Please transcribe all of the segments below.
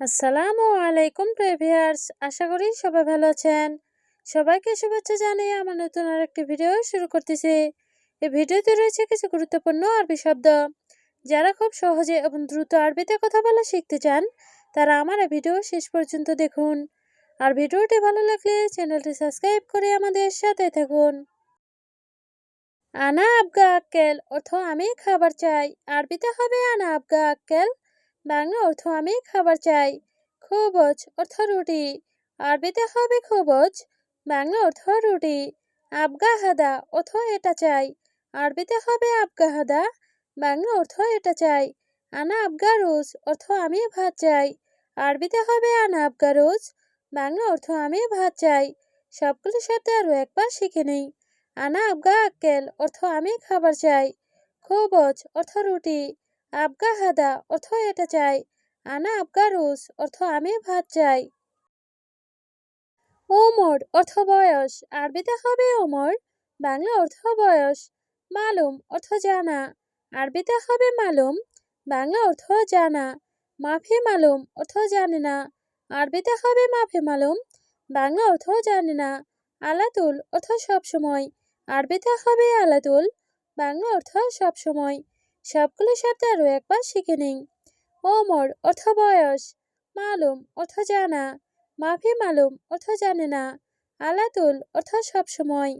আসসালামু আলাইকুম, প্রেভিয়ার্স। আশা করি সবাই ভালো আছেন। সবাইকে শুভেচ্ছা জানিয়ে আমার নতুন আরেকটি ভিডিও শুরু করতেছি। এই ভিডিওতে রয়েছে কিছু গুরুত্বপূর্ণ আরবি শব্দ। যারা খুব সহজে এবং দ্রুত আরবিতে কথা বলা শিখতে চান, তারা আমার এই ভিডিও শেষ পর্যন্ত দেখুন। আর ভিডিওটি ভালো লাগলে চ্যানেলটি সাবস্ক্রাইব করে আমাদের সাথে থাকুন। আনা আবগা আক্কেল অর্থ আমি খাবার চাই। আরবিতে হবে আনা আবগা আক্কেল। বাংলা অর্থ আমি খাবার চাই। খবজ অর্থ রুটি। আরবিতে হবে খবজ। বাংলা অর্থ রুটি। আবগা হাদা অর্থ এটা চাই। আরবিতে হবে আবগা হাদা বাংলা অর্থ এটা চাই। আনা আবগা রোজ অর্থ আমি ভাত চাই। আরবিতে হবে আনা আবগা রোজ বাংলা অর্থ আমি ভাত চাই। সবগুলো শব্দ আরও একবার শিখে নেই। আনা আবগা আক্কেল অর্থ আমি খাবার চাই। খবজ অর্থ রুটি। আবগা হাদা অর্থ এটা চাই। আনা আবগা রুস অর্থ আমি ভাত চাই। ওমর অর্থ বয়স। আরবিতে হবে ওমর, বাংলা অর্থ বয়স। মালুম অর্থ জানা। আরবিতে হবে মালুম, বাংলা অর্থ জানা। মাফি মালুম অর্থ জানে না। আরবিতে হবে মাফি মালুম, বাংলা অর্থ জানে না। আলাতুল অর্থ সবসময়। আরবিতে হবে আলাতুল, বাংলা অর্থ সবসময়। সবগুলো শব্দ আরও একবার শিখে নিন ওমর অর্থ বয়স, মালুম অর্থ জানা, মাফি মালুম অর্থ জানে না, আলাতুল অর্থ সবসময়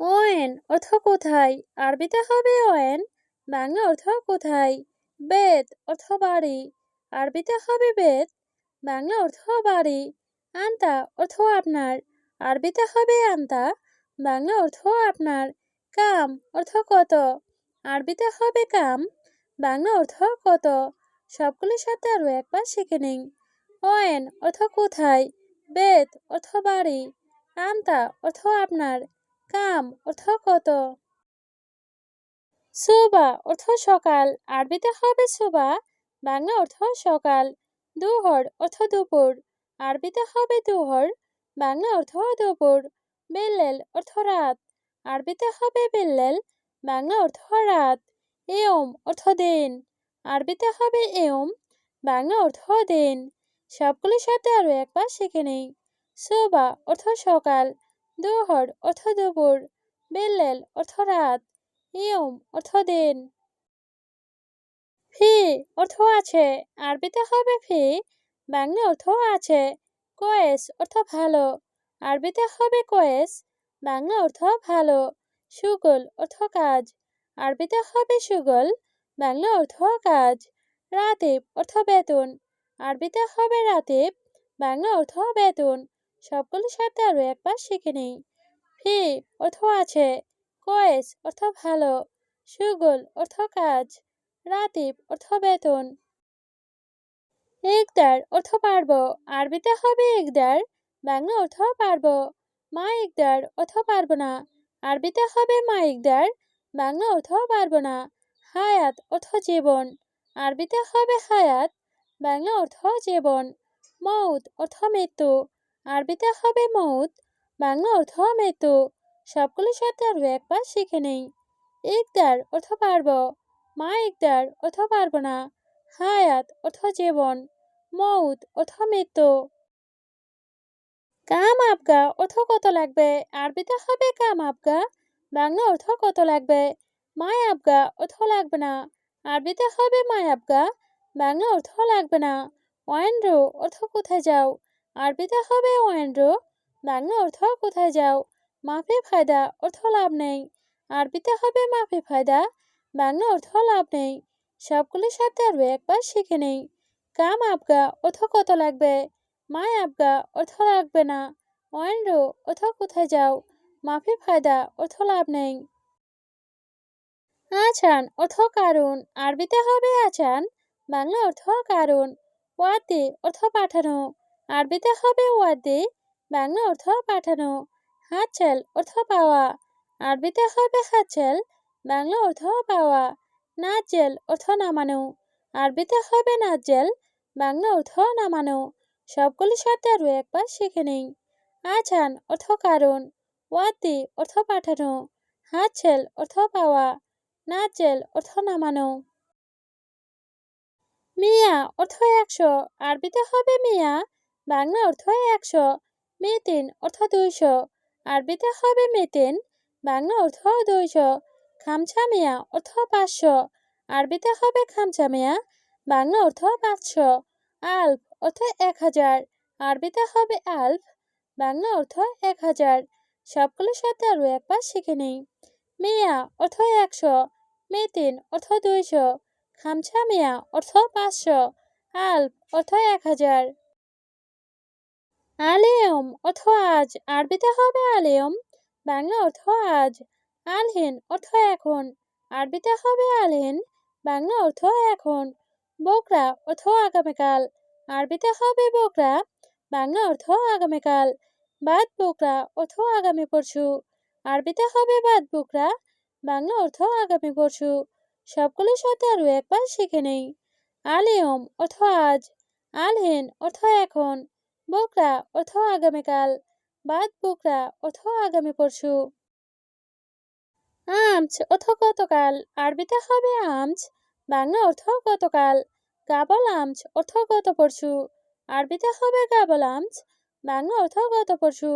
ওয়েন অর্থ কোথায়? আরবিতে হবে ওয়েন বাংলা অর্থ কোথায়? বেদ অর্থ বাড়ি আরবিতে হবে বেদ বাংলা অর্থ বাড়ি, আন্তা অর্থ আপনার আরবিতে হবে আন্তা, বাংলা অর্থ আপনার, কাম অর্থ কত? আরবিতে হবে কাম, বাংলা অর্থ কত? সবগুলো শব্দ আরও একবার শিখে নিন। ওয়েন অর্থ কোথায়? বেদ অর্থ বাড়ি। আন্তা অর্থ আপনার। কাম অর্থ কত? সুবা অর্থ সকাল। আরবিতে হবে সুবা, বাংলা অর্থ সকাল। দুহর অর্থ দুপুর। আরবিতে হবে দুহর, বাংলা অর্থ দুপুর। বেল্লেল অর্থ রাত। আরবিতে হবে বেল্লেল বাংলা অর্থ রাত এওম অর্থ দিন। আরবিতে হবে এম বাংলা অর্থ দিন। সবগুলো শব্দ আরও একবার শিখে নেই। সুবা অর্থ সকাল, দুহর অর্থ দুপুর, বেল্লেল অর্থ রাত ইয়ম অর্থ দিন। ফি অর্থ আছে, আরবিতে হবে ফি, বাংলা অর্থ আছে, কয়েস অর্থ ভালো, আরবিতে হবে কয়েস, বাংলা অর্থ ভালো। সুগল অর্থ কাজ। আরবিতে হবে সুগল, বাংলা অর্থ কাজ। রাতিব অর্থ বেতন। আরবিতে হবে রাতিব বাংলা অর্থ বেতন। সবগুলো শব্দ আরও একবার শিখে নেই। ফি অর্থ আছে, কয়েস অর্থ ভালো। সুগল অর্থ কাজ। রাতিব অর্থ বেতন। একদার অর্থ পারব। আরবিতে হবে ইকদার বাংলা অর্থ পারব। মা একদার অর্থ পারব না। আরবিতে হবে মা ইকদার বাংলা অর্থ পারব না। হায়াত অর্থ জীবন আরবিতে হবে হায়াত, বাংলা অর্থ জীবন। মৌত অর্থ মৃত্যু আরবিতে হবে মৌত, বাংলা অর্থ মৃত্যু। সবগুলো শব্দ আরও একবার শিখে নেই। ইকদার অর্থ পারব মা ইকদার অর্থ পারব না। হায়াত অর্থ জীবন, মৌত অর্থ মৃত্যু। কাম আবগা অর্থ কত লাগবে? আরবিতে হবে কাম আবগা বাংলা অর্থ কত লাগবে? মায় আবগা অর্থ লাগবে না। আরবিতে হবে মায় আবগা বাংলা অর্থ লাগবে না। ওয়েন্ড্রো অর্থ কোথায় যাও? আরবিতে হবে ওয়েন্ড্রো বাংলা অর্থ কোথায় যাও? মাফি ফায়দা অর্থ লাভ নেই। আরবিতে হবে মাফি ফায়দা, বাংলা অর্থ লাভ নেই। সবগুলো শব্দ আরও একবার শিখে নেই। কাম আবগা অর্থ কত লাগবে? মায় আবগা অর্থ লাগবে না। ওয়েন্ড্রো অথ কোথায় যাও? মাফি ফায়দা, অর্থ লাভ নেই। আচান, অর্থ কারণ আরবিতে হবে আচান? বাংলা অর্থ কারণ ওয়াদে, অর্থ পাঠানো। আরবিতে হবে ওয়াদে? বাংলা অর্থ পাঠানো। হাতছেল অর্থ পাওয়া। আরবিতে হবে হাতছেল বাংলা অর্থ পাওয়া। নাজেল অর্থ নামানো। আরবিতে হবে নাজেল বাংলা অর্থ নামানো। সবগুলি শব্দ আরও একবার শিখে নেই। আছান অর্থ কারণ ওয়াদি অর্থ পাঠানো, হাতছেল অর্থ পাওয়া নাজেল অর্থ নামানো। মিয়া অর্থ একশো, আরবিতে হবে মিয়া, বাংলা অর্থ একশো, মেতিন অর্থ দুইশো, আরবিতে হবে মেতিন, বাংলা অর্থ দুইশো, খামছা মিয়া অর্থ পাঁচশো, আরবিতে হবে খামছা মিয়া, বাংলা অর্থ পাঁচশো আলফ অর্থ এক হাজার। আরবিতে হবে আলফ, বাংলা অর্থ এক হাজার। সবগুলো শব্দ আরও একবার শিখে নেই। মেয়া অর্থ একশো, মেতিন অর্থ দুইশো, খামছা মেয়া অর্থ পাঁচশো, আলফ অর্থ এক হাজার। আলিয়ম অর্থ আজ আরবিতে হবে আলিয়ম, বাংলা অর্থ আজ, আলহিন অর্থ এখন আরবিতে হবে আলহিন, বাংলা অর্থ এখন, বোকরা অর্থ আগামীকাল। আরবিতে হবে বোকরা, বাংলা অর্থ আগামীকাল, বাদ বোকরা অর্থ আগামী পরশু। আরবিতে হবে বাদ বোকরা, বাংলা অর্থ আগামী পরশু। সবগুলো সাথে আরও একবার শিখে নেই। আলিয়ম অর্থ আজ আলহিন অর্থ এখন, বোকরা অর্থ আগামীকাল, বাদ বোকরা অর্থ আগামী পরশু। আমচ অর্থ গতকাল আরবিতে হবে আমচ, বাংলা অর্থ গতকাল গাবল আমচ অর্থ গত পরশু আরবিতে হবে গাবল আমচ, বাংলা অর্থ গত পরশু।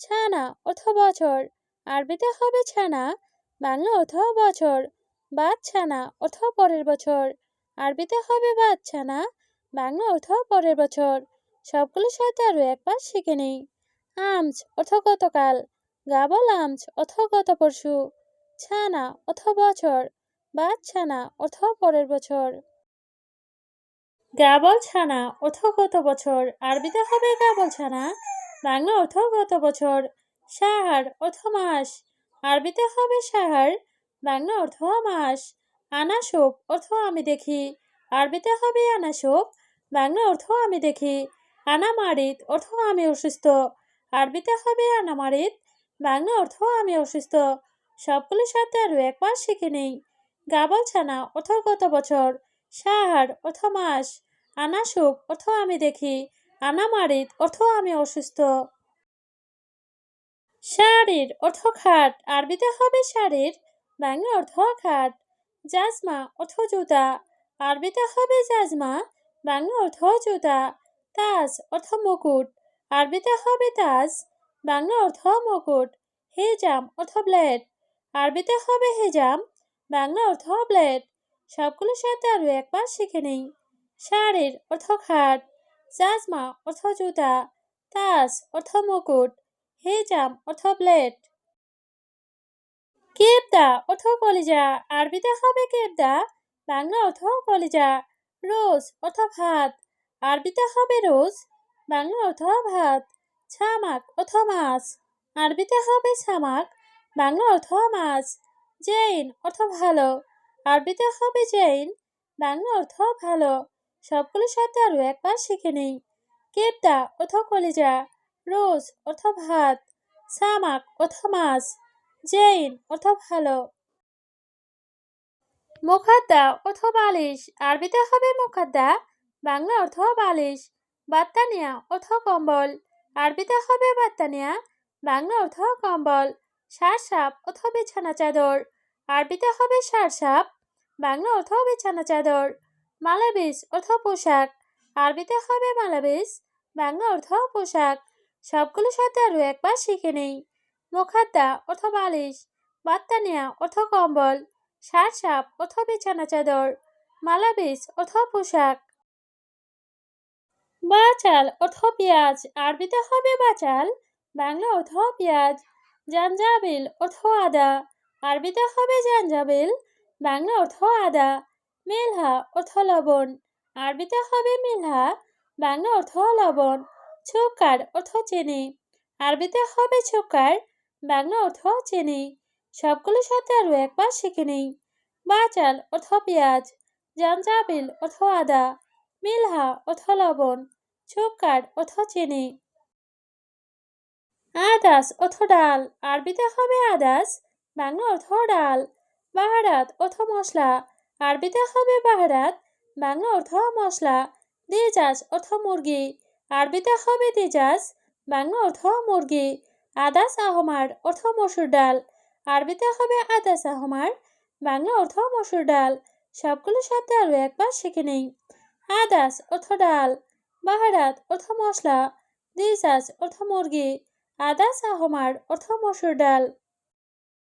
ছানা অর্থ বছর আরবিতে হবে ছানা, বাংলা অর্থ বছর বাদ ছানা অর্থ পরের বছর আরবিতে হবে বাদ ছানা, বাংলা অর্থ পরের বছর। সবগুলোর সাথে আরও একবার শিখে নেই। আমচ অর্থ গতকাল গাবল আমচ অর্থ গত পরশু। ছানা অর্থ বছর বাদ ছানা অর্থ পরের বছর। গাবল ছানা অর্থ গত বছর আরবিতে হবে গাবল ছানা বাংলা অর্থ গত বছর। সাহার অথ মাস। আরবিতে হবে সাহার? বাংলা অর্থ মাস। আনাসোপ অর্থ আমি দেখি। আরবিতে হবে আনাসোপ? বাংলা অর্থ আমি দেখি। আনামারিত অর্থ আমি অসুস্থ। আরবিতে হবে আনামারিত? বাংলা অর্থ আমি অসুস্থ। সবগুলো সাথে আরও একবার শিখে নেই। গাবল ছানা অর্থ গত বছর। সাহার অর্থ মাস। আনাসুপ অর্থ আমি দেখি। আনামারিত অর্থ আমি অসুস্থ। শাড়ির অর্থ খাট, আরবিতে হবে শাড়ির, বাংলা অর্থ খাট। জাজমা অর্থ জুতা, আরবিতে হবে জাজমা, বাংলা অর্থ জুতা। তাজ অর্থ মুকুট, আরবিতে হবে তাজ, বাংলা অর্থ মুকুট। হেজাম অর্থ ব্লেড, আরবিতে হবে হেজাম, বাংলা অর্থ ব্লেড। সবগুলোর সাথে আরও একবার শিখে নেই। শাড়ির অর্থ খাট জাজমা অর্থ জুতা তাজ অর্থ মুকুট হেজাম অর্থ ব্লেড কেবদা অর্থ কলিজা আরবিতে হবে কেবদা, বাংলা অর্থ কলিজা রোজ অর্থ ভাত আরবিতে হবে রোজ, বাংলা অর্থ ভাত ছামাক অর্থ মাছ আরবিতে হবে ছামাক, বাংলা অর্থ মাছ জৈন অর্থ ভালো আরবিতে হবে জৈন বাংলা অর্থ ভালো সবগুলোর সাথে আরও একবার শিখে নেই। কেবদা অর্থ কলিজা, রোজ অর্থ ভাত, সামাক অর্থ মাছ, জেইন অর্থ ভালো। মুখাদ্দা অর্থ বালিশ আরবিতে হবে মুখাদ্দা, বাংলা অর্থ বালিশ বাত্তানিয়া অর্থ কম্বল, আরবিতে হবে বাত্তানিয়া, বাংলা অর্থ কম্বল সার সাপ অর্থ বিছানা চাদর, আরবিতে হবে সার সাপ বাংলা অর্থ বিছানা চাদর। মালাবিস অর্থ পোশাক। আরবিতে হবে মালাবিস বাংলা অর্থ পোশাক। সবগুলো সাথে আরও একবার শিখে নেই। মুখাদ্দা অর্থ বালিশ বাত্তানিয়া অর্থ কম্বল সার সাপ অর্থ বিছানা চাদর মালাবিস অর্থ পোশাক। বাচাল অর্থ পেঁয়াজ, আরবিতে হবে বাচাল, বাংলা অর্থ পেঁয়াজ, জাঞ্জাবিল অর্থ আদা, আরবিতে হবে জাঞ্জাবিল, বাংলা অর্থ আদা। মেলহা অর্থ লবণ। আরবিতে হবে মিলহা, বাংলা অর্থ লবণ ছুকার অর্থ চিনি। আরবিতে হবে ছুকার বাংলা অর্থ চিনি। সবগুলোর সাথে আরও একবার শিখে নেই। বাচাল অর্থ পেঁয়াজ, জাঞ্জাবিল অর্থ আদা, মিলহা অর্থ লবণ ছুকার অর্থ চিনি। আদাস অর্থ ডাল, আরবিতে হবে আদাস, বাংলা অর্থ ডাল, বাহারাত অর্থ মশলা আরবিতে হবে বাহারাত, বাংলা অর্থ মশলা দেজাজ অর্থ মুরগি আরবিতে হবে দেজাজ বাংলা অর্থ মুরগি, আদাস আহমার অর্থ মসুর ডাল আরবিতে হবে আদাস আহমার, বাংলা অর্থ মসুর ডাল, সবগুলো শব্দ আরও একবার শিখে নেই। আদাস অর্থ ডাল, বাহারাত অর্থ মশলা দিসাস অর্থ মুরগি, আদাস আহমার অর্থ মসুর ডাল।